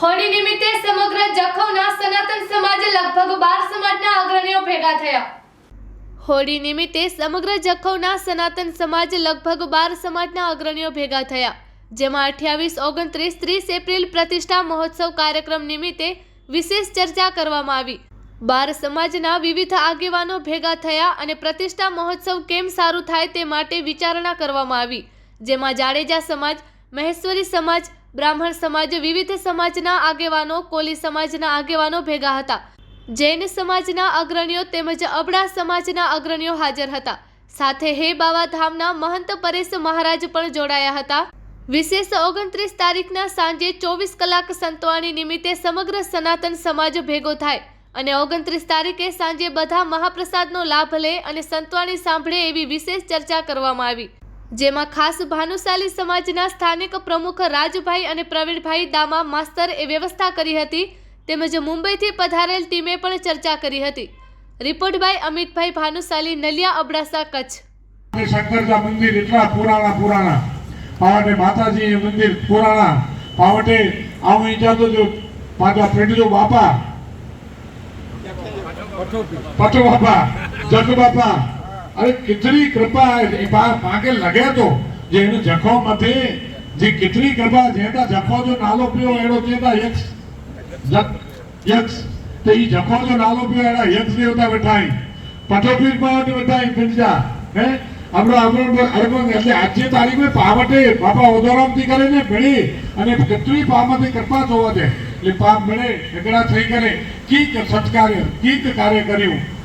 હોળી નિમિત્તે સમગ્ર જખૌના સનાતન સમાજે લગભગ બાર સમાજના અગ્રણીઓ ભેગા થયા. હોળી નિમિત્તે સમગ્ર જખૌના સનાતન સમાજ લગભગ બાર સમાજના અગ્રણીઓ ભેગા થયા, જેમાં અઠ્યાવીસ, ઓગણત્રીસ, ત્રીસ એપ્રિલ પ્રતિષ્ઠા મહોત્સવ કાર્યક્રમ નિમિત્તે વિશેષ ચર્ચા કરવામાં આવી. બાર સમાજના વિવિધ આગેવાનો ભેગા થયા અને પ્રતિષ્ઠા મહોત્સવ કેમ સારું થાય તે માટે વિચારણા કરવામાં આવી, જેમાં જાડેજા સમાજ, મહેશ્વરી સમાજ બ્રાહ્મણ સમાજ વિવિધ સમાજના આગેવાનો, કોલી સમાજના આગેવાનો ભેગા હતા. જૈન સમાજના અગ્રણીઓ તેમજ અબડા સમાજના અગ્રણીઓ હાજર હતા. સાથે હે બાવા ધામના મહંત પરેશ મહારાજ પણ જોડાયા હતા. વિશેષ ઓગણત્રીસ તારીખના સાંજે ચોવીસ કલાક સંતવાણી નિમિત્તે સમગ્ર સનાતન સમાજ ભેગો થાય અને ઓગણત્રીસ તારીખે સાંજે બધા મહાપ્રસાદનો લાભ લે અને સંતવાણી સાંભળે એવી વિશેષ ચર્ચા કરવામાં આવી. જેમાં ખાસ ભાનુશાલી સમાજના સ્થાનિક પ્રમુખ રાજભાઈ અને પ્રવીણભાઈ દામા માસ્તર એ વ્યવસ્થા કરી હતી તેમજ મુંબઈથી પધારેલ ટીમે પણ ચર્ચા કરી હતી. Report by Amitbhai Bhanushali Naliya Abdasa Kutch. અને શંકરજા મંદિર એટલા પુરાણા પુરાણા. પાવટે માતાજી મંદિર પુરાણા. પાવટે આવું ઈજાતો જો પાછા પેટજો બાપા. પટો બાપા જગ બાપા અરે કેટલી કૃપા એ પાકે લગે તો. જે એનું જખો મથે જે કેટલી કૃપા જેતા જખો જો નાલો પીઓ એનો ચેતા યક્ષ. યક્ષ. તો ઈ જખો જો નાલો પીઓ એડા યક્ષ દેવતા બેઠાઈ પટોપીર પાવટે બેઠાઈ પિંજા હે? આપણો આપણો અરબંગ એટલે આજે તારીખે પાવટે બાપા ઓદોરામથી કરીને ભણી અને કેટલી પામતી કૃપા જોવા છે એટલે પાપ મળે એકડા થઈ કરે. કીક સત્કાર્ય, કીક કાર્ય કર્યું.